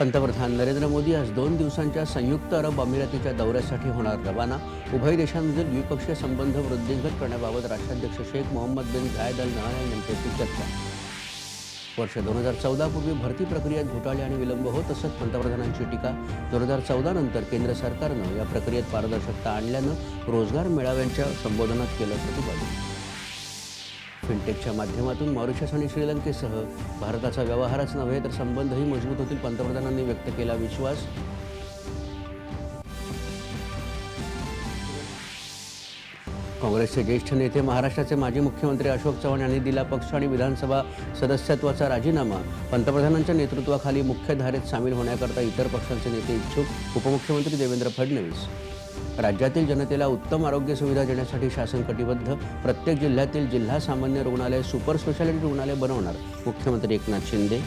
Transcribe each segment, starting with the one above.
पंतप्रधान नरेंद्र मोदी आज दोन दिवसांच्या संयुक्त अरब अमिरातीच्या दौऱ्यासाठी होणार रवाना. उभय देशांमधील द्विपक्षीय संबंध वृद्धिंगत करण्याबाबत राष्ट्राध्यक्ष शेख मोहम्मद बिन झायद अल नहायान यांच्याशी चर्चा. वर्ष दोन हजार चौदापूर्वी भरती प्रक्रियेत घोटाळे आणि विलंब होत असत पंतप्रधानांची टीका. दोन हजार चौदा नंतर केंद्र सरकारनं या प्रक्रियेत पारदर्शकता आणल्यानं रोजगार मेळाव्यांच्या संबोधनात केलं प्रतिपादन. फिनटेकच्या माध्यमातून मॉरिशस आणि श्रीलंकेसह भारताचा व्यवहारच नव्हे तर संबंधही मजबूत होतील पंतप्रधानांनी व्यक्त केला विश्वास. काँग्रेसचे ज्येष्ठ नेते महाराष्ट्राचे माजी मुख्यमंत्री अशोक चव्हाण यांनी दिला पक्ष आणि विधानसभा सदस्यत्वाचा राजीनामा. पंतप्रधानांच्या नेतृत्वाखाली मुख्य धारेत सामील होण्याकरता इतर पक्षांचे नेते इच्छुक. उपमुख्यमंत्री देवेंद्र फडणवीस राज्यातील जनतेला उत्तम आरोग्य सुविधा देण्यासाठी शासन कटिबद्ध. प्रत्येक जिल्ह्यातील जिल्हा सामान्य रुग्णालय सुपर स्पेशालिटी रुग्णालय बनवणार. मुख्यमंत्री एकनाथ शिंदे.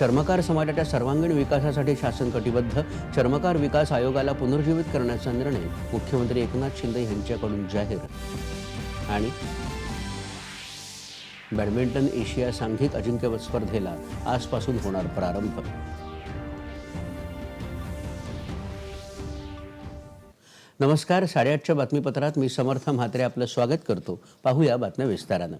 चर्मकार समाजाच्या सर्वांगीण विकासासाठी शासन कटिबद्ध. चर्मकार विकास आयोगाला पुनर्जीवित करण्याचा निर्णय मुख्यमंत्री एकनाथ शिंदे यांच्याकडून जाहीर. आणि बॅडमिंटन एशिया सांघिक अजिंक्यपद स्पर्धेला आजपासून होणार प्रारंभ. नमस्कार साडेआठच्या बातमीपत्रात मी समर्थ म्हात्रे आपलं स्वागत करतो. पाहूया बातम्या विस्तारानं.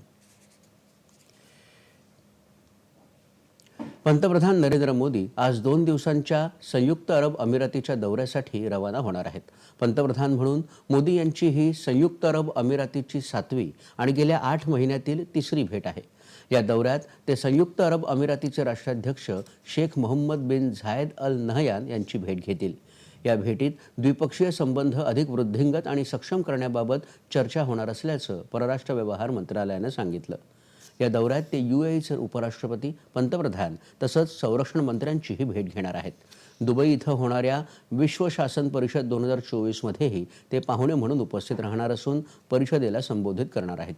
पंतप्रधान नरेंद्र मोदी आज दोन दिवसांच्या संयुक्त अरब अमिरातीच्या दौऱ्यासाठी रवाना होणार आहेत. पंतप्रधान म्हणून मोदी यांची ही संयुक्त अरब अमिरातीची सातवी आणि गेल्या आठ महिन्यातील तिसरी भेट आहे. या दौऱ्यात ते संयुक्त अरब अमिरातीचे राष्ट्राध्यक्ष Sheikh Mohammed bin Zayed Al Nahyan यांची भेट घेतील. या भेटीत द्विपक्षीय संबंध अधिक वृद्धिंगत आणि सक्षम करण्याबाबत चर्चा होणार असल्याचं परराष्ट्र व्यवहार मंत्रालयानं सांगितलं. या दौऱ्यात ते युएईचे उपराष्ट्रपती पंतप्रधान तसंच संरक्षण मंत्र्यांचीही भेट घेणार आहेत. दुबई इथं होणाऱ्या विश्व शासन परिषद दोन हजार चोवीसमध्येही ते पाहुणे म्हणून उपस्थित राहणार असून परिषदेला संबोधित करणार आहेत.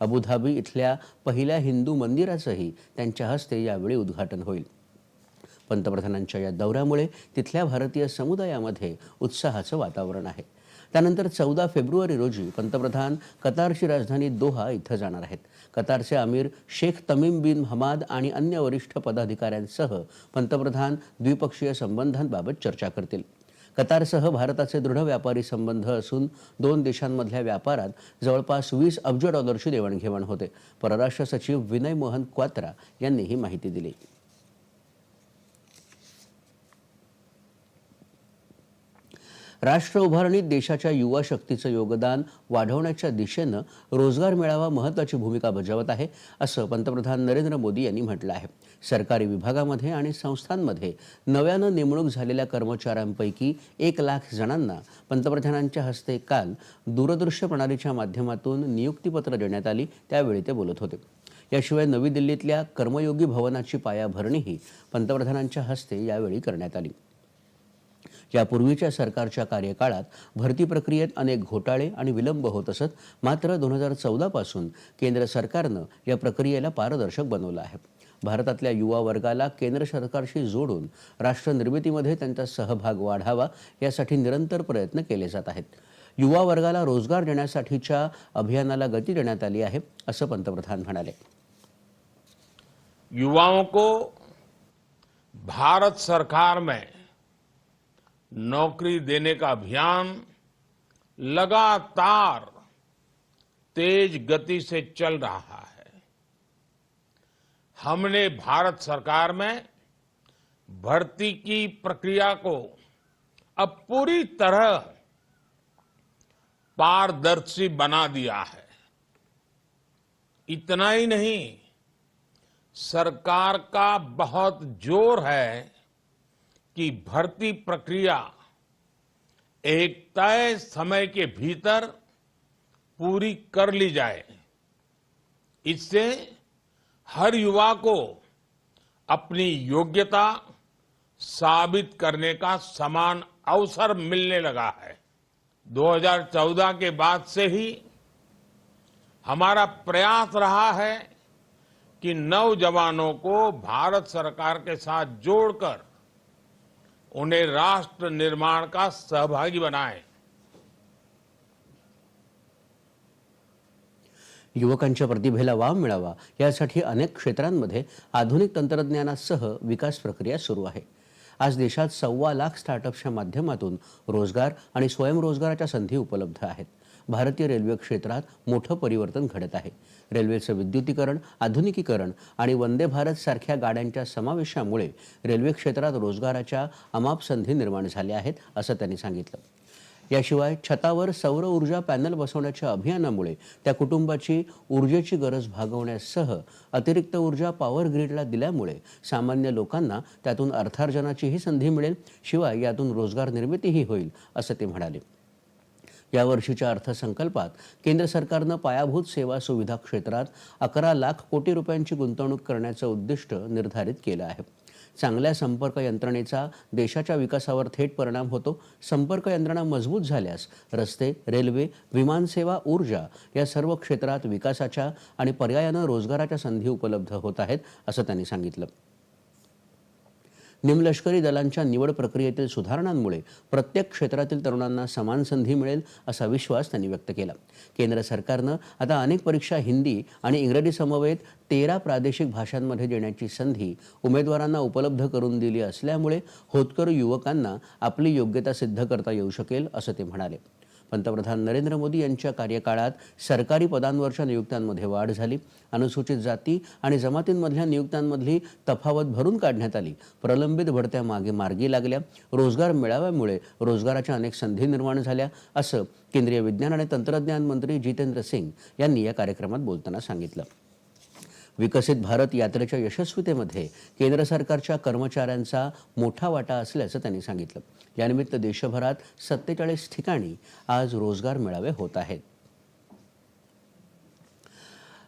अबुधाबी इथल्या पहिल्या हिंदू मंदिराचंही त्यांच्या हस्ते यावेळी उद्घाटन होईल. पंतप्रधानांच्या या दौऱ्यामुळे तिथल्या भारतीय समुदायामध्ये उत्साहाचं वातावरण आहे. त्यानंतर चौदा फेब्रुवारी रोजी पंतप्रधान कतारची राजधानी दोहा इथं जाणार आहेत. कतारचे अमीर शेख तमीम बिन हमाद आणि अन्य वरिष्ठ पदाधिकाऱ्यांसह पंतप्रधान द्विपक्षीय संबंधांबाबत चर्चा करतील. कतारसह भारताचे दृढ व्यापारी संबंध असून दोन देशांमधल्या व्यापारात जवळपास वीस अब्ज डॉलरची देवाणघेवाण होते. परराष्ट्र सचिव विनय मोहन क्वात्रा यांनी ही माहिती दिली. राष्ट्र उभारणीत देशाच्या युवा शक्तीचं योगदान वाढवण्याच्या दिशेनं रोजगार मेळावा महत्त्वाची भूमिका बजावत आहे असं पंतप्रधान नरेंद्र मोदी यांनी म्हटलं आहे. सरकारी विभागामध्ये आणि संस्थांमध्ये नव्यानं नेमणूक झालेल्या कर्मचाऱ्यांपैकी एक लाख जणांना पंतप्रधानांच्या हस्ते काल दूरदृश्य प्रणालीच्या माध्यमातून नियुक्तीपत्र देण्यात आली त्यावेळी ते बोलत होते. याशिवाय नवी दिल्लीतल्या कर्मयोगी भवनाची पायाभरणीही पंतप्रधानांच्या हस्ते यावेळी करण्यात आली. यापूर्वीच्या सरकारच्या कार्यकाळात भरती प्रक्रियेत अनेक घोटाळे आणि विलंब होत असत मात्र दोन हजार चौदापासून केंद्र सरकारनं या प्रक्रियेला पारदर्शक बनवलं आहे. भारतातल्या युवा वर्गाला केंद्र सरकारशी जोडून राष्ट्र निर्मितीमध्ये त्यांचा सहभाग वाढावा यासाठी निरंतर प्रयत्न केले जात आहेत. युवा वर्गाला रोजगार देण्यासाठीच्या अभियानाला गती देण्यात आली आहे असं पंतप्रधान म्हणाले. युवाओं को भारत सरकार में नौकरी देने का अभियान लगातार तेज गति से चल रहा है। हमने भारत सरकार में भर्ती की प्रक्रिया को अब पूरी तरह पारदर्शी बना दिया है। इतना ही नहीं, सरकार का बहुत ज़ोर है कि भर्ती प्रक्रिया एक तय समय के भीतर पूरी कर ली जाए। इससे हर युवा को अपनी योग्यता साबित करने का समान अवसर मिलने लगा है। 2014 के बाद से ही हमारा प्रयास रहा है कि नौजवानों को भारत सरकार के साथ जोड़कर उन्हें राष्ट्र निर्माण का सहभागी बनाएं। युवकांच्या प्रतिभेला वाव मिळावा यासाठी अनेक क्षेत्रांमध्ये आधुनिक तंत्रज्ञानासह विकास प्रक्रिया सुरू आहे. आज देशात सव्वा लाख स्टार्टअप्सच्या माध्यमातून रोजगार आणि स्वयंरोजगाराच्या संधी उपलब्ध आहेत. भारतीय रेल्वे क्षेत्रात मोठं परिवर्तन घडत आहे. रेल्वेचं विद्युतीकरण आधुनिकीकरण आणि वंदे भारत सारख्या गाड्यांच्या समावेशामुळे रेल्वे क्षेत्रात रोजगाराच्या अमाप संधी निर्माण झाल्या आहेत असं त्यांनी सांगितलं. याशिवाय छतावर सौर ऊर्जा पॅनल बसवण्याच्या अभियानामुळे त्या कुटुंबाची ऊर्जेची गरज भागवण्यासह अतिरिक्त ऊर्जा पॉवर ग्रीडला दिल्यामुळे सामान्य लोकांना त्यातून अर्थार्जनाचीही संधी मिळेल शिवाय यातून रोजगार निर्मितीही होईल असं ते म्हणाले. यावर्षीच्या अर्थसंकल्पात केंद्र सरकारनं पायाभूत सेवा सुविधा क्षेत्रात अकरा लाख कोटी रुपयांची गुंतवणूक करण्याचं उद्दिष्ट निर्धारित केलं आहे. चांगल्या संपर्क यंत्रणेचा देशाच्या विकासावर थेट परिणाम होतो. संपर्क यंत्रणा मजबूत झाल्यास रस्ते रेल्वे विमानसेवा ऊर्जा या सर्व क्षेत्रात विकासाच्या आणि पर्यायानं रोजगाराच्या संधी उपलब्ध होत आहेत असं त्यांनी सांगितलं. निमलष्करी दलांच्या निवड प्रक्रियेतील सुधारणांमुळे प्रत्येक क्षेत्रातील तरुणांना समान संधी मिळेल असा विश्वास त्यांनी व्यक्त केला. केंद्र सरकारनं आता अनेक परीक्षा हिंदी आणि इंग्रजी समवेत तेरा प्रादेशिक भाषांमध्ये देण्याची संधी उमेदवारांना उपलब्ध करून दिली असल्यामुळे होतकर युवकांना आपली योग्यता सिद्ध करता येऊ शकेल असं ते म्हणाले. पंतप्रधान नरेंद्र मोदी यांच्या कार्यकाळात सरकारी पदांवरच्या नियुक्त्यांमध्ये वाढ झाली. अनुसूचित जाती आणि जमातींमधल्या नियुक्त्यांमधली तफावत भरून काढण्यात आली. प्रलंबित भरत्या मागे मार्गी लागल्या. रोजगार मिळाव्यामुळे रोजगाराच्या अनेक संधी निर्माण झाल्या असं केंद्रीय विज्ञान आणि तंत्रज्ञान मंत्री जितेंद्र सिंग यांनी या कार्यक्रमात बोलताना सांगितलं. विकसित भारत यात्रेच्या यशस्वीतेमध्ये केंद्र सरकारच्या कर्मचाऱ्यांचा मोठा वाटा असल्याचं त्यांनी सांगितलं. यानिमित्त देशभरात सत्तेचाळीस ठिकाणी आज रोजगार मेळावे होत आहेत.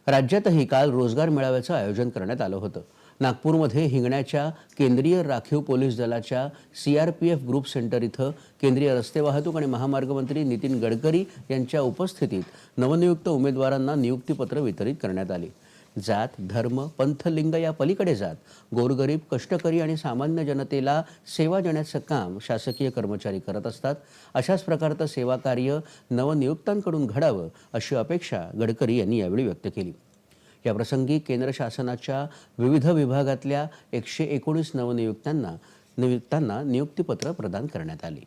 राज्यातही काल रोजगार मेळाव्याचं आयोजन करण्यात आलं होतं. नागपूरमध्ये हिंगण्याच्या केंद्रीय राखीव पोलीस दलाच्या C R P F group centre इथं केंद्रीय रस्ते वाहतूक आणि महामार्ग मंत्री नितीन गडकरी यांच्या उपस्थितीत नवनियुक्त उमेदवारांना नियुक्तीपत्र वितरित करण्यात आली. जात धर्म पंथ लिंग या पलीकडे जात. गोरगरीब कष्टकरी आणि सामान्य जनतेला सेवा देण्याचं काम शासकीय कर्मचारी करत असतात. अशाच प्रकारचं सेवा कार्य नवनियुक्तांकडून घडावं अशी अपेक्षा गडकरी यांनी यावेळी व्यक्त केली. याप्रसंगी केंद्र शासनाच्या विविध विभागातल्या एकशे एकोणीस नवनियुक्तांना नियुक्तांना नियुक्तीपत्र प्रदान करण्यात आली.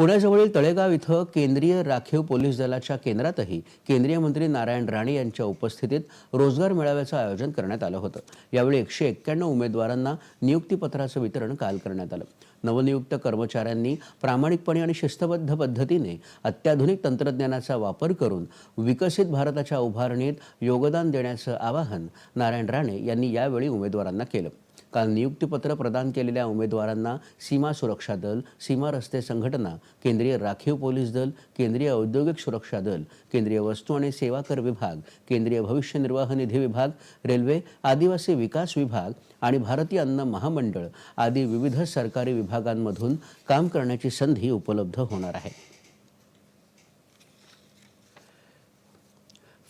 पुण्याजवळील तळेगाव इथं केंद्रीय राखीव पोलीस दलाच्या केंद्रातही केंद्रीय मंत्री नारायण राणे यांच्या उपस्थितीत रोजगार मेळाव्याचं आयोजन करण्यात आलं होतं. यावेळी एकशे एक्क्याण्णव उमेदवारांना नियुक्तीपत्राचं वितरण काल करण्यात आलं. नवनियुक्त कर्मचाऱ्यांनी प्रामाणिकपणे आणि शिस्तबद्ध पद्धतीने अत्याधुनिक तंत्रज्ञानाचा वापर करून विकसित भारताच्या उभारणीत योगदान देण्याचं आवाहन नारायण राणे यांनी यावेळी उमेदवारांना केलं. काल नियुक्तीपत्र प्रदान केलेल्या उमेदवारांना सीमा सुरक्षा दल सीमा रस्ते संघटना केंद्रीय राखीव पोलीस दल केंद्रीय औद्योगिक सुरक्षा दल केंद्रीय वस्तू आणि सेवा कर विभाग केंद्रीय भविष्य निर्वाह निधी विभाग रेल्वे आदिवासी विकास विभाग आणि भारतीय अन्न महामंडळ आदी विविध सरकारी विभागांमधून काम करण्याची संधी उपलब्ध होणार आहे.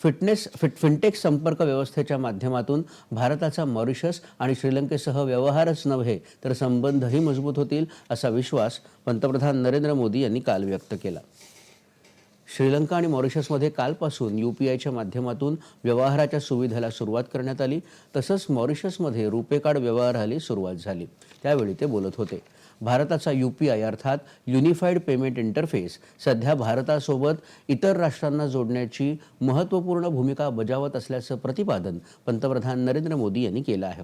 फिटनेस फिट फिनटेक संपर्क व्यवस्थेच्या माध्यमातून भारताचा मॉरिशस आणि श्रीलंकेसह व्यवहारच नव्हे तर संबंधही मजबूत होतील असा विश्वास पंतप्रधान नरेंद्र मोदी यांनी काल व्यक्त केला. श्रीलंका आणि मॉरिशसमध्ये कालपासून यू पी आयच्या माध्यमातून व्यवहाराच्या सुविधेला सुरुवात करण्यात आली. तसंच मॉरिशसमध्ये रुपे कार्ड व्यवहाराली सुरुवात झाली. त्यावेळी ते बोलत होते. भारताचा यू पी आय अर्थात युनिफाईड पेमेंट इंटरफेस सध्या भारतासोबत इतर राष्ट्रांना जोडण्याची महत्त्वपूर्ण भूमिका बजावत असल्याचं प्रतिपादन पंतप्रधान नरेंद्र मोदी यांनी केलं आहे.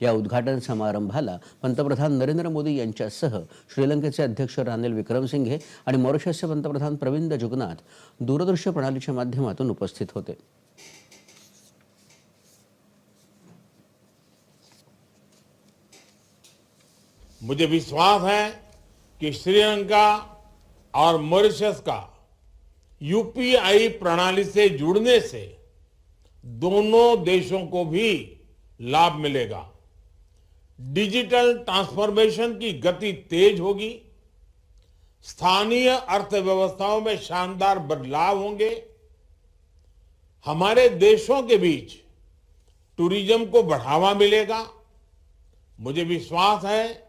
या उद्घाटन समारंभाला पंतप्रधान नरेंद्र मोदी यांच्यासह श्रीलंकेचे अध्यक्ष रानिल विक्रमसिंघे आणि मॉरिशसचे पंतप्रधान प्रविंद जुगनाथ दूरदृश्य प्रणालीच्या माध्यमातून उपस्थित होते. मुझे विश्वास है कि श्रीलंका और मॉरिशस का यूपीआई प्रणाली से जुड़ने से दोनों देशों को भी लाभ मिलेगा। डिजिटल ट्रांसफॉर्मेशन की गति तेज होगी। स्थानीय अर्थव्यवस्थाओं में शानदार बदलाव होंगे। हमारे देशों के बीच टूरिज़्म को बढ़ावा मिलेगा। मुझे विश्वास है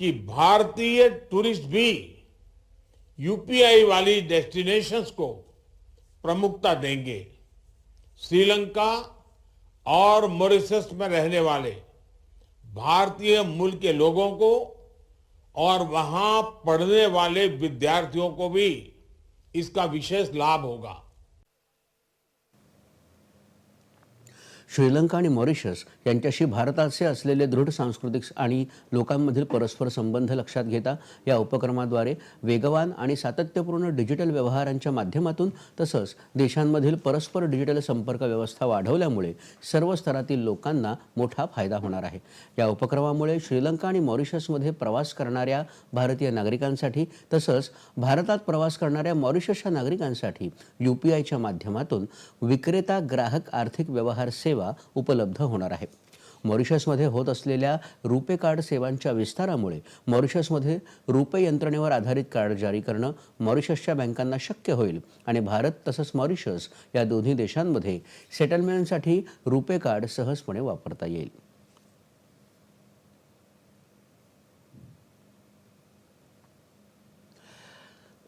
कि भारतीय टूरिस्ट भी यूपीआई वाली डेस्टिनेशंस को प्रमुखता देंगे। श्रीलंका और मॉरिशस में रहने वाले भारतीय मूल के लोगों को और वहाँ पढ़ने वाले विद्यार्थियों को भी इसका विशेष लाभ होगा। श्रीलंका मॉरिशस यांच्याशी भारताचे असलेले दृढ सांस्कृतिक आणि लोकांमधील परस्पर संबंध लक्षात घेता या उपक्रमाद्वारे वेगवान आणि सातत्यपूर्ण डिजिटल व्यवहारांच्या माध्यमातून तसंच देशांमधील परस्पर डिजिटल संपर्क व्यवस्था वाढवल्यामुळे सर्व स्तरातील लोकांना मोठा फायदा होणार आहे. या उपक्रमामुळे श्रीलंका आणि मॉरिशसमध्ये प्रवास करणाऱ्या भारतीय नागरिकांसाठी तसंच भारतात प्रवास करणाऱ्या मॉरिशसच्या नागरिकांसाठी यू पी आयच्या माध्यमातून विक्रेता ग्राहक आर्थिक व्यवहार सेवा उपलब्ध होणार आहे. मॉरिशसमध्ये होत असलेल्या रुपे कार्ड सेवांच्या विस्तारामुळे मॉरिशसमध्ये रुपे यंत्रणेवर आधारित कार्ड जारी करणं मॉरिशसच्या बँकांना शक्य होईल. आणि भारत तसंच मॉरिशस या दोन्ही देशांमध्ये सेटलमेंटसाठी रुपे कार्ड सहजपणे वापरता येईल.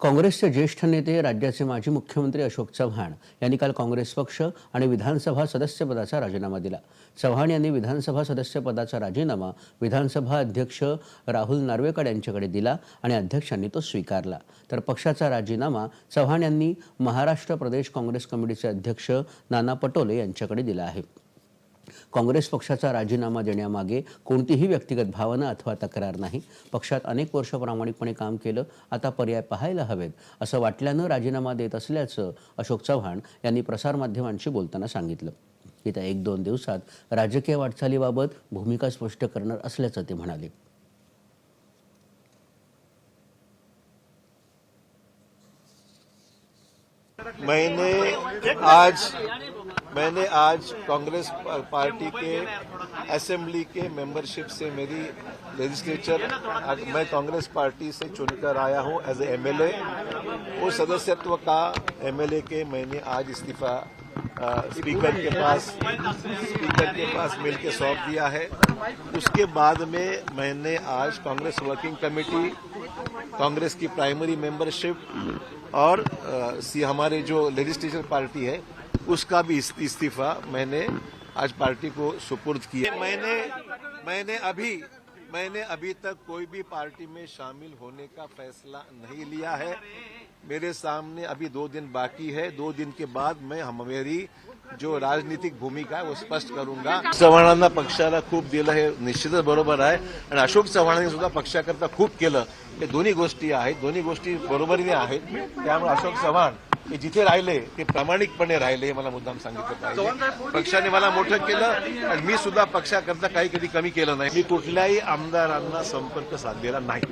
काँग्रेसचे ज्येष्ठ नेते राज्याचे माजी मुख्यमंत्री अशोक चव्हाण यांनी काल काँग्रेस पक्ष आणि विधानसभा सदस्यपदाचा राजीनामा दिला. चव्हाण यांनी विधानसभा सदस्यपदाचा राजीनामा विधानसभा अध्यक्ष राहुल नार्वेकर यांच्याकडे दिला आणि अध्यक्षांनी तो स्वीकारला. तर पक्षाचा राजीनामा चव्हाण यांनी महाराष्ट्र प्रदेश काँग्रेस कमिटीचे अध्यक्ष नाना पटोले यांच्याकडे दिला आहे. काँग्रेस पक्षाचा राजीनामा देण्यामागे कोणतीही व्यक्तिगत भावना अथवा तक्रार नाही. पक्षात अनेक वर्ष प्रामाणिकपणे काम केलं आता पर्याय पाहायला हवेत असं वाटल्यानं राजीनामा देत असल्याचं अशोक चव्हाण यांनी प्रसारमाध्यमांशी बोलताना सांगितलं. येत्या एक दोन दिवसात राजकीय वाटचालीबाबत भूमिका स्पष्ट करणार असल्याचं ते म्हणाले. मैंने आज मैंने आज कांग्रेस पार्टी के असेंबली के मेंबरशिप से मेरी लेजिस्लेचर मैं कांग्रेस पार्टी से चुनकर आया हूँ एज ए एमएलए उस सदस्यत्व का एमएलए के मैंने आज इस्तीफा स्पीकर के पास स्पीकर के पास मिल के सौंप दिया है। उसके बाद में मैंने आज कांग्रेस वर्किंग कमेटी कांग्रेस की प्राइमरी मेंबरशिप और अ, सी हमारे जो लेजिस्लेचर पार्टी है उसका भी इस्तीफा मैंने आज पार्टी को सुपुर्द किया। मैंने मैंने अभी मैंने अभी तक कोई भी पार्टी में शामिल होने का फैसला नहीं लिया है। मेरे सामने अभी दो दिन बाकी है। दो दिन के बाद मैं, हम, मेरी जो राजनीतिक भूमिका आहे वो स्पष्ट करूँगा। चव्हाणांना पक्षाला खूप दिलं हे, निश्चितच बरोबर आहे. आणि अशोक चव्हाणांनी सुद्धा पक्षाकरता खूप केलं. हे दोन्ही गोष्टी आहेत. दोन्ही गोष्टी आहेत. त्यामुळे अशोक चव्हाण हे जिथे राहिले ते प्रामाणिकपणे राहिले हे मला मुद्दाम सांगितलं पाहिजे. पक्षाने मला मोठं केलं आणि मी सुद्धा पक्षाकरता काही कधी कमी केलं नाही. मी कुठल्याही आमदारांना संपर्क साधलेला नाही.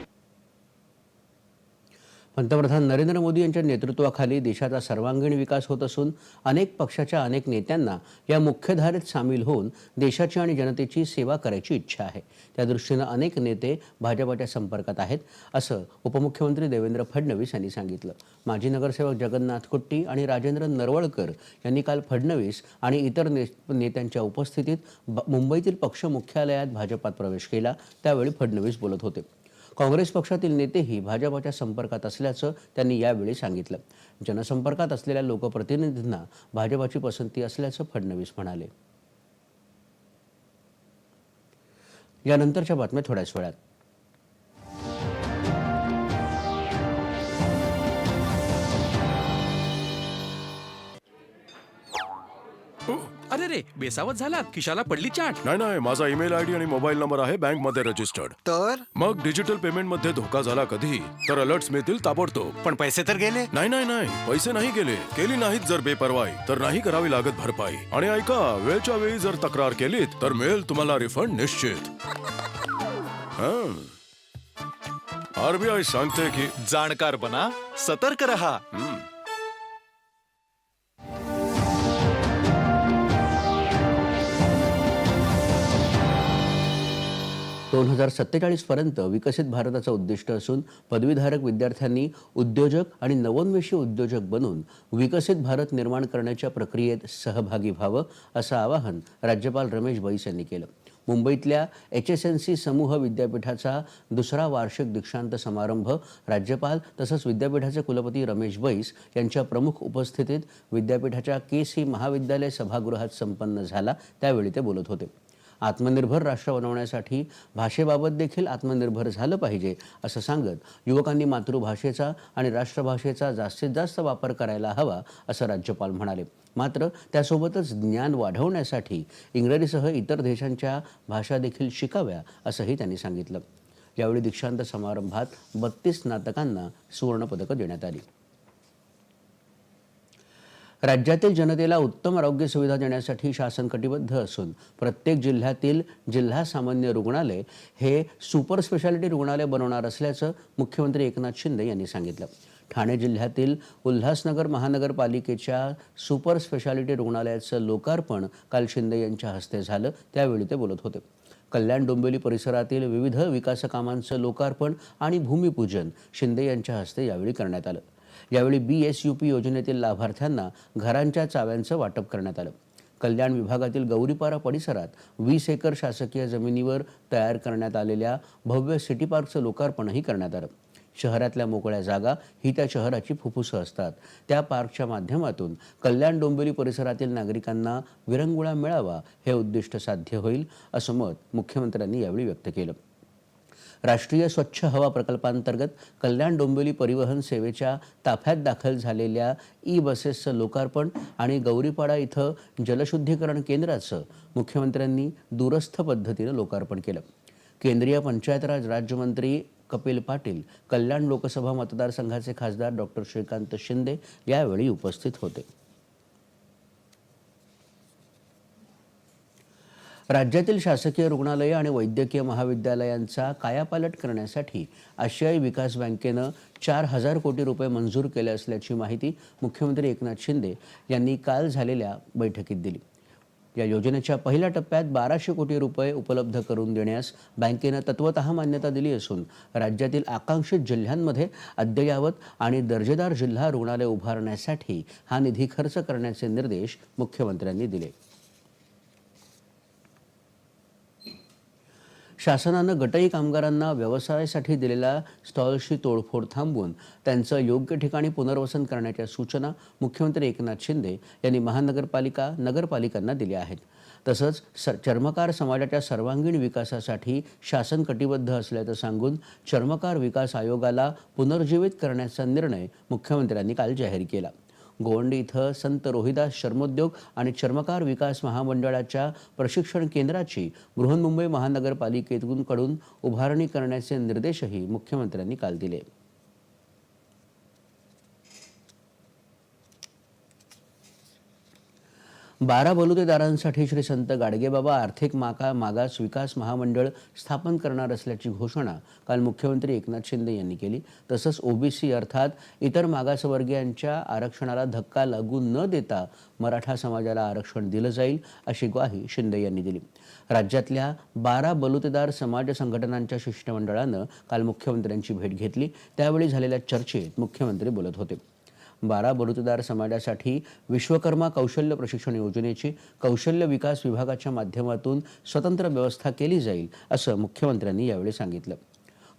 पंतप्रधान नरेंद्र मोदी यांच्या नेतृत्वाखाली देशाचा सर्वांगीण विकास होत असून अनेक पक्षाच्या अनेक नेत्यांना या मुख्यधारेत सामील होऊन देशाची आणि जनतेची सेवा करायची इच्छा आहे. त्या दृष्टीनं अनेक नेते भाजपाच्या संपर्कात आहेत असं उपमुख्यमंत्री देवेंद्र फडणवीस यांनी सांगितलं. माजी नगरसेवक जगन्नाथ कुट्टी आणि राजेंद्र नरवळकर यांनी काल फडणवीस आणि इतर नेत्यांच्या उपस्थितीत ब- मुंबईतील पक्ष मुख्यालयात भाजपात प्रवेश केला. त्यावेळी फडणवीस बोलत होते. काँग्रेस पक्षातील नेतेही भाजपाच्या संपर्कात असल्याचं त्यांनी यावेळी सांगितलं. जनसंपर्कात असलेल्या लोकप्रतिनिधींना भाजपाची पसंती असल्याचं फडणवीस म्हणाले. यानंतरच्या बातम्या थोड्याच वेळात. रे बेसावत झालात खिशाला पडली चाट. नाही नाही माझा ईमेल आयडी आणि मोबाईल नंबर आहे बँकमध्ये रजिस्टर्ड. तर? मग डिजिटल पेमेंटमध्ये धोका झाला कधी तर अलर्ट्स मिळतील ताबडतोब. पण पैसे तर गेले? नाही नाही नाही पैसे नाही गेले. केली नाहीत जर बेपरवाई तर नाही करावी लागत भरपाई. आणि ऐका वेळच्या वेळी जर तक्रार केलीत तर मिळेल तुम्हाला रिफंड निश्चित. आरबीआय सांगते की जाणकार बना सतर्क रहा. दोन हजार सत्तेचाळीसपर्यंत विकसित भारताचं उद्दिष्ट असून पदवीधारक विद्यार्थ्यांनी उद्योजक आणि नवोन्मेषी उद्योजक बनून विकसित भारत निर्माण करण्याच्या प्रक्रियेत सहभागी व्हावं असं आवाहन राज्यपाल रमेश बैस यांनी केलं. मुंबईतल्या एच एस एन सी समूह विद्यापीठाचा दुसरा वार्षिक दीक्षांत समारंभ राज्यपाल तसंच विद्यापीठाचे कुलपती रमेश बैस यांच्या प्रमुख उपस्थितीत विद्यापीठाच्या के सी महाविद्यालय सभागृहात संपन्न झाला. त्यावेळी ते बोलत होते. आत्मनिर्भर राष्ट्र बनवण्यासाठी भाषेबाबत देखील आत्मनिर्भर झालं पाहिजे असं सांगत युवकांनी मातृभाषेचा आणि राष्ट्रभाषेचा जास्तीत जास्त वापर करायला हवा असं राज्यपाल म्हणाले. मात्र त्यासोबतच ज्ञान वाढवण्यासाठी इंग्रजीसह इतर देशांच्या भाषा देखील शिकाव्या असंही त्यांनी सांगितलं. यावेळी दीक्षांत समारंभात बत्तीस स्नातकांना सुवर्णपदकं देण्यात आली. राज्यातील जनतेला उत्तम आरोग्य सुविधा देण्यासाठी शासन कटिबद्ध असून प्रत्येक जिल्ह्यातील जिल्हा सामान्य रुग्णालय हे सुपर स्पेशालिटी रुग्णालय बनवणार असल्याचं मुख्यमंत्री एकनाथ शिंदे यांनी सांगितलं. ठाणे जिल्ह्यातील उल्हासनगर महानगरपालिकेच्या सुपर स्पेशालिटी रुग्णालयाचं लोकार्पण काल शिंदे यांच्या हस्ते झालं त्यावेळी ते बोलत होते. कल्याण डोंबिवली परिसरातील विविध विकास कामांचं लोकार्पण आणि भूमिपूजन शिंदे यांच्या हस्ते यावेळी करण्यात आलं. यावेळी बी एस यू पी योजनेतील लाभार्थ्यांना घरांच्या चाव्यांचं वाटप करण्यात आलं. कल्याण विभागातील गौरीपारा परिसरात वीस एकर शासकीय जमिनीवर तयार करण्यात आलेल्या भव्य सिटी पार्कचं लोकार्पणही करण्यात आलं. शहरातल्या मोकळ्या जागा ही त्या शहराची फुफ्फुसं असतात. त्या पार्कच्या माध्यमातून कल्याण डोंबिवली परिसरातील नागरिकांना विरंगुळा मिळावा हे उद्दिष्ट साध्य होईल असं मत मुख्यमंत्र्यांनी यावेळी व्यक्त केलं. राष्ट्रीय स्वच्छ हवा प्रकल्पांतर्गत कल्याण डोंबिवली परिवहन सेवेच्या ताफ्यात दाखल झालेल्या ई बसेसचं लोकार्पण आणि गौरीपाडा इथं जलशुद्धीकरण केंद्राचं मुख्यमंत्र्यांनी दूरस्थ पद्धतीनं लोकार्पण केलं. केंद्रीय पंचायत राज्यमंत्री कपिल पाटील कल्याण लोकसभा मतदारसंघाचे खासदार डॉक्टर श्रीकांत शिंदे यावेळी उपस्थित होते. राज्यातील शासकीय रुग्णालये आणि वैद्यकीय महाविद्यालयांचा कायापालट करण्यासाठी आशियाई विकास बँकेनं चार हजार कोटी रुपये मंजूर केले असल्याची माहिती मुख्यमंत्री एकनाथ शिंदे यांनी काल झालेल्या बैठकीत दिली. या योजनेच्या पहिल्या टप्प्यात बाराशे कोटी रुपये उपलब्ध करून देण्यास बँकेनं तत्वत मान्यता दिली असून राज्यातील आकांक्षित जिल्ह्यांमध्ये अद्ययावत आणि दर्जेदार जिल्हा रुग्णालय उभारण्यासाठी हा निधी खर्च करण्याचे निर्देश मुख्यमंत्र्यांनी दिले. शासनानं गटई कामगारांना व्यवसायासाठी दिलेल्या स्टॉल्सची तोडफोड थांबवून त्यांचं योग्य ठिकाणी पुनर्वसन करण्याच्या सूचना मुख्यमंत्री एकनाथ शिंदे यांनी महानगरपालिका नगरपालिकांना दिल्या आहेत. तसंच स चर्मकार समाजाच्या सर्वांगीण विकासासाठी शासन कटिबद्ध असल्याचं सांगून चर्मकार विकास आयोगाला पुनर्जीवित करण्याचा निर्णय मुख्यमंत्र्यांनी काल जाहीर केला. गोवंडी इथं संत रोहिदास चर्मोद्योग आणि चर्मकार विकास महामंडळाच्या प्रशिक्षण केंद्राची बृहन्मुंबई महानगरपालिकेतून कडून उभारणी करण्याचे निर्देशही मुख्यमंत्र्यांनी काल दिले. बारा बलुतेदारांसाठी श्री संत गाडगेबाबा आर्थिक माका मागास विकास महामंडळ स्थापन करणार असल्याची घोषणा काल मुख्यमंत्री एकनाथ शिंदे यांनी केली. तसंच ओबीसी अर्थात इतर मागासवर्गीयांच्या आरक्षणाला धक्का लागू न देता मराठा समाजाला आरक्षण दिलं जाईल अशी ग्वाही शिंदे यांनी दिली. राज्यातल्या बारा बलुतेदार समाज संघटनांच्या शिष्टमंडळानं काल मुख्यमंत्र्यांची भेट घेतली. त्यावेळी झालेल्या चर्चेत मुख्यमंत्री बोलत होते. बारा बलुतेदार समाजासाठी विश्वकर्मा कौशल्य प्रशिक्षण योजनेची कौशल्य विकास विभागाच्या माध्यमातून स्वतंत्र व्यवस्था केली जाईल असं मुख्यमंत्र्यांनी यावेळी सांगितलं.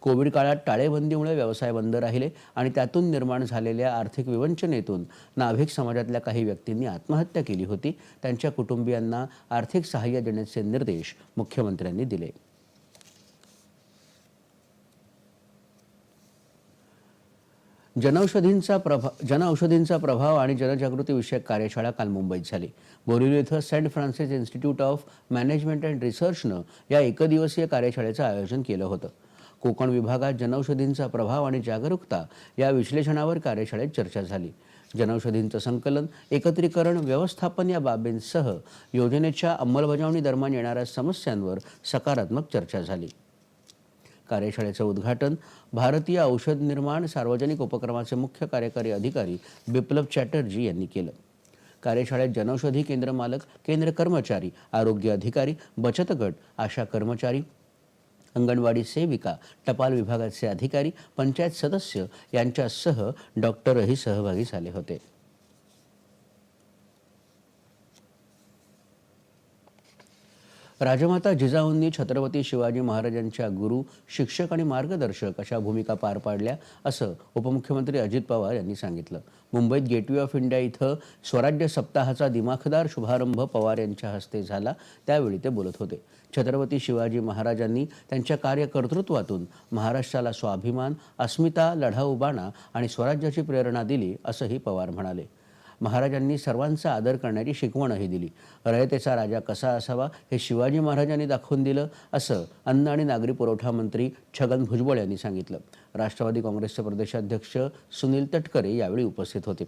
कोविड काळात टाळेबंदीमुळे व्यवसाय बंद राहिले आणि त्यातून निर्माण झालेल्या आर्थिक विवंचनेतून नाभिक समाजातल्या काही व्यक्तींनी आत्महत्या केली होती. त्यांच्या कुटुंबियांना आर्थिक सहाय्य देण्याचे निर्देश मुख्यमंत्र्यांनी दिले. जनौषधींचा प्रभाव जनऔषधींचा प्रभाव आणि जनजागृतीविषयक कार्यशाळा काल मुंबईत झाली. बोरिवली इथं Saint Francis institute of management and रिसर्चनं या एकदिवसीय कार्यशाळेचं आयोजन केलं होतं. कोकण विभागात जनौषधींचा प्रभाव आणि जागरूकता या विश्लेषणावर कार्यशाळेत चर्चा झाली. जनौषधींचं संकलन एकत्रीकरण व्यवस्थापन या बाबींसह योजनेच्या अंमलबजावणी दरम्यान येणाऱ्या समस्यांवर सकारात्मक चर्चा झाली. कार्यशाळेचं उद्घाटन भारतीय औषध निर्माण सार्वजनिक उपक्रमाचे मुख्य कार्यकारी अधिकारी बिप्लब चॅटर्जी यांनी केलं. कार्यशाळेत जनौषधी केंद्र मालक केंद्र कर्मचारी आरोग्य अधिकारी बचत गट आशा कर्मचारी अंगणवाडी सेविका टपाल विभागाचे अधिकारी पंचायत सदस्य यांच्यासह डॉक्टरही सहभागी झाले होते. राजमाता जिजाऊंनी छत्रपती शिवाजी महाराजांच्या गुरु शिक्षक आणि मार्गदर्शक अशा भूमिका पार पाडल्या असं उपमुख्यमंत्री अजित पवार यांनी सांगितलं. मुंबईत गेटवे ऑफ इंडिया इथं स्वराज्य सप्ताहाचा दिमाखदार शुभारंभ पवार यांच्या हस्ते झाला. त्यावेळी ते बोलत होते. छत्रपती शिवाजी महाराजांनी त्यांच्या कार्यकर्तृत्वातून महाराष्ट्राला स्वाभिमान अस्मिता लढाऊ बाणा आणि स्वराज्याची प्रेरणा दिली असंही पवार म्हणाले. महाराजांनी सर्वांचा आदर करण्याची शिकवणही दिली. रयतेचा राजा कसा असावा हे शिवाजी महाराजांनी दाखवून दिलं असं अन्न आणि नागरी पुरवठा मंत्री छगन भुजबळ यांनी सांगितलं. राष्ट्रवादी काँग्रेसचे प्रदेशाध्यक्ष सुनील तटकरे यावेळी उपस्थित होते.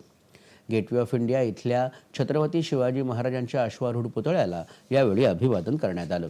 गेटवे ऑफ इंडिया इथल्या छत्रपती शिवाजी महाराजांच्या अश्वारूढ पुतळ्याला यावेळी अभिवादन करण्यात आलं.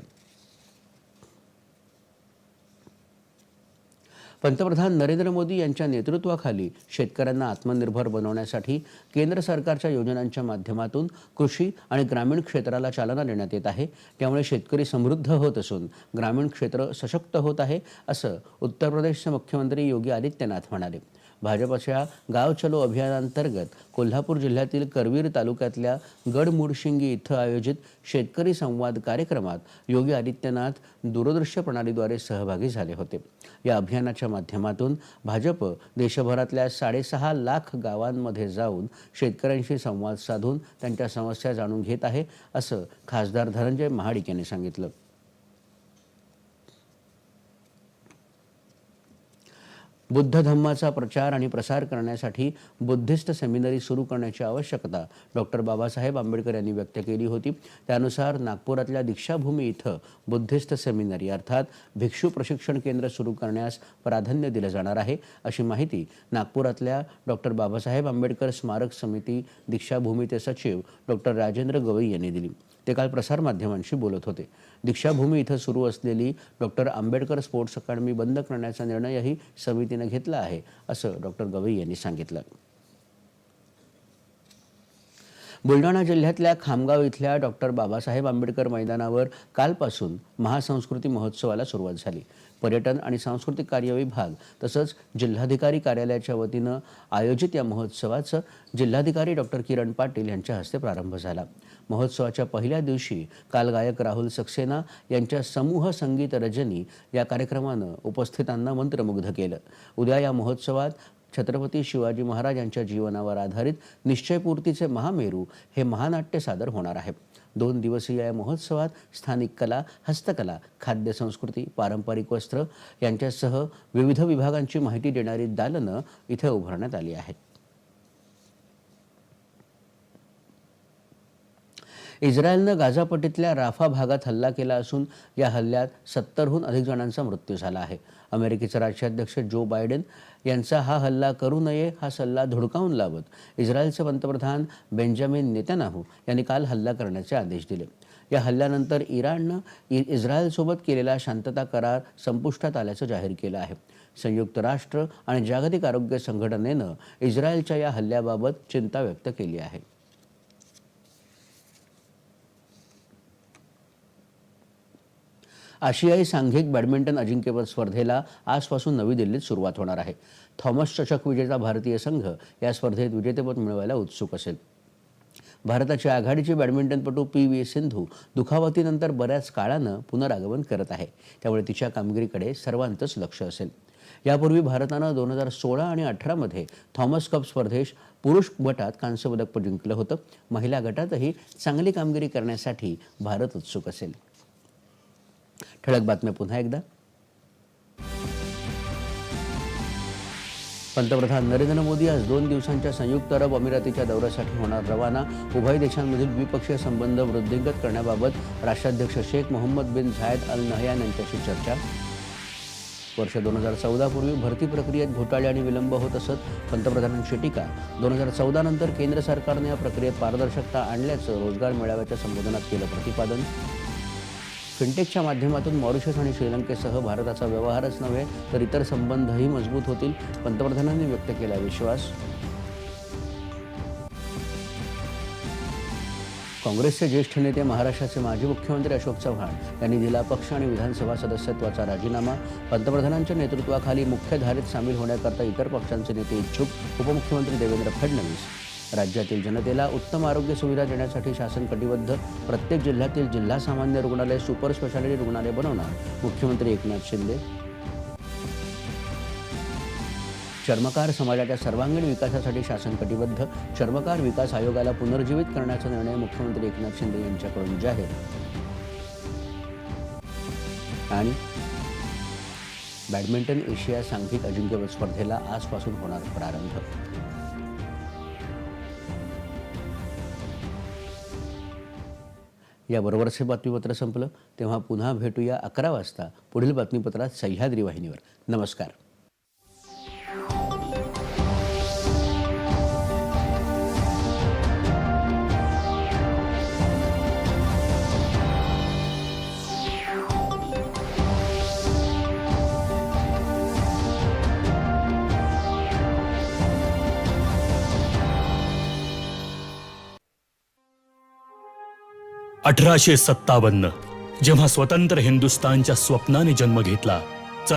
पंतप्रधान नरेंद्र मोदी यांच्या नेतृत्वाखाली शेतकऱ्यांना आत्मनिर्भर बनवण्यासाठी केंद्र सरकारच्या योजनांच्या माध्यमातून कृषी आणि ग्रामीण क्षेत्राला चालना देण्यात येत आहे. त्यामुळे शेतकरी समृद्ध होत असून ग्रामीण क्षेत्र सशक्त होत आहे असं उत्तर प्रदेशचे मुख्यमंत्री योगी आदित्यनाथ म्हणाले. भाजपच्या गाव चलो अभियानांतर्गत कोल्हापूर जिल्ह्यातील करवीर तालुक्यातल्या गडमुडशिंगी इथं आयोजित शेतकरी संवाद कार्यक्रमात योगी आदित्यनाथ दूरदृश्य प्रणालीद्वारे सहभागी झाले होते. या अभियानाच्या माध्यमातून भाजप देशभरातल्या साडेसहा लाख गावांमध्ये जाऊन शेतकऱ्यांशी संवाद साधून त्यांच्या समस्या जाणून घेत आहे असं खासदार धनंजय महाडिक यांनी सांगितलं. बुद्ध धम्माचा प्रचार आणि प्रसार करण्यासाठी बुद्धिस्ट सेमिनरी सुरू करण्याची आवश्यकता डॉक्टर बाबासाहेब आंबेडकर यांनी व्यक्त केली होती. त्यानुसार नागपुरातल्या दीक्षाभूमी इथं बुद्धिस्ट सेमिनरी अर्थात भिक्षू प्रशिक्षण केंद्र सुरू करण्यास प्राधान्य दिलं जाणार आहे. अशी माहिती नागपुरातल्या डॉक्टर बाबासाहेब आंबेडकर स्मारक समिती दीक्षाभूमीचे सचिव डॉक्टर राजेंद्र गवई यांनी दिली. ते काल प्रसारमाध्यमांशी बोलत होते. दीक्षाभूमी इथं सुरू असलेली डॉक्टर आंबेडकर स्पोर्ट्स अकादमी बंद करण्याचा निर्णयही समितीनं घेतला आहे असं डॉक्टर गवई यांनी सांगितलं. बुलढाणा जिल्ह्यातल्या खामगाव इथल्या डॉक्टर बाबासाहेब आंबेडकर मैदानावर कालपासून महासंस्कृती महोत्सवाला सुरुवात झाली. पर्यटन आणि सांस्कृतिक कार्य विभाग तसंच जिल्हाधिकारी कार्यालयाच्या वतीनं आयोजित या महोत्सवाचं जिल्हाधिकारी डॉक्टर किरण पाटील यांच्या हस्ते प्रारंभ झाला. महोत्सवाच्या पहिल्या दिवशी काल गायक राहुल सक्सेना यांच्या समूह संगीत रजनी या कार्यक्रमानं उपस्थितांना मंत्रमुग्ध केलं. उद्या या महोत्सवात छत्रपती शिवाजी महाराज यांच्या जीवनावर आधारित निश्चयपूर्तीचे महामेरू हे महानाट्य सादर होणार आहे. दोन दिवसीय या महोत्सवात स्थानिक कला हस्तकला खाद्य संस्कृती पारंपरिक वस्त्र यांच्यासह विविध विभागांची माहिती देणारी दालनं इथे उभारण्यात आली आहेत. इस्रायलनं गाझापट्टीतल्या राफा भागात हल्ला केला असून या हल्ल्यात सत्तरहून अधिक जणांचा मृत्यू झाला आहे. अमेरिकेचे राष्ट्राध्यक्ष जो बायडेन यांचा हा हल्ला करू नये हा सल्ला धुडकावून लावत इस्रायलचे पंतप्रधान बेंजामिन नेतानाहू यांनी काल हल्ला करण्याचे आदेश दिले. या हल्ल्यानंतर इराणनं इ इस्रायलसोबत केलेला शांतता करार संपुष्टात आल्याचं जाहीर केलं आहे. संयुक्त राष्ट्र आणि जागतिक आरोग्य संघटनेनं इस्रायलच्या या हल्ल्याबाबत चिंता व्यक्त केली आहे. आशियाई सांघिक बॅडमिंटन अजिंक्यपद स्पर्धेला आजपासून नवी दिल्लीत सुरुवात होणार आहे. थॉमस चषक विजेता भारतीय संघ या स्पर्धेत विजेतेपद मिळवायला उत्सुक असेल. भारताची आघाडीची बॅडमिंटनपटू पी व्ही सिंधू दुखावतीनंतर बऱ्याच काळानं पुनरागमन करत आहे. त्यामुळे तिच्या कामगिरीकडे सर्वांचंच लक्ष असेल. यापूर्वी भारतानं दोन हजार सोळा आणि अठरामध्ये थॉमस कप स्पर्धेत पुरुष गटात कांस्यपदक जिंकलं होतं. महिला गटातही चांगली कामगिरी करण्यासाठी भारत उत्सुक असेल. ठळक बातम्या पुन्हा एकदा. पंतप्रधान नरेंद्र मोदी आज दोन दिवसांच्या संयुक्त अरब अमिरातीच्या दौऱ्यासाठी होणार रवाना. उभय देशांमधील द्विपक्षीय संबंध वृद्धिंगत करण्याबाबत राष्ट्राध्यक्ष Sheikh Mohammed bin Zayed Al Nahyan यांच्याशी चर्चा. वर्ष दोन हजार चौदापूर्वी भरती प्रक्रियेत घोटाळे आणि विलंब होत असत पंतप्रधानांची टीका. दोन हजार चौदा नंतर केंद्र सरकारने या प्रक्रियेत पारदर्शकता आणल्याचं रोजगार मेळाव्याच्या संबोधनात केलं प्रतिपादन. फिनटेकच्या माध्यमातून मॉरिशस आणि श्रीलंकेसह भारताचा व्यवहारच नव्हे तर इतर संबंधही मजबूत होतील पंतप्रधानांनी व्यक्त केला विश्वास. काँग्रेसचे ज्येष्ठ नेते महाराष्ट्राचे माजी मुख्यमंत्री अशोक चव्हाण यांनी दिला पक्ष आणि विधानसभा सदस्यत्वाचा राजीनामा. पंतप्रधानांच्या नेतृत्वाखाली मुख्य धारेत सामील होण्याकरता इतर पक्षांचे नेते इच्छुक उपमुख्यमंत्री देवेंद्र फडणवीस. राज्यातील जनतेला उत्तम आरोग्य सुविधा देण्यासाठी शासन कटिबद्ध. प्रत्येक जिल्ह्यातील जिल्हा सामान्य रुग्णालय सुपर स्पेशालिटी रुग्णालय बनवणार. मुख्यमंत्री एकनाथ शिंदे. चर्मकार समाजाच्या सर्वांगीण विकासासाठी शासन कटिबद्ध. चर्मकार विकास आयोगाला पुनर्जीवित करण्याचा निर्णय मुख्यमंत्री एकनाथ शिंदे यांच्याकडून जाहीर. आणि बॅडमिंटन एशिया सांघिक अजिंक्यपद स्पर्धेला आजपासून होणार प्रारंभ. याबरोबरचं बातमीपत्र संपलं. तेव्हा पुन्हा भेटूया अकरा वाजता पुढील बातमीपत्रात सह्याद्री वाहिनीवर. नमस्कार. अठराशे सत्तावन्न जेव्हा स्वतंत्र हिंदुस्थानच्या स्वप्नाने जन्म घेतला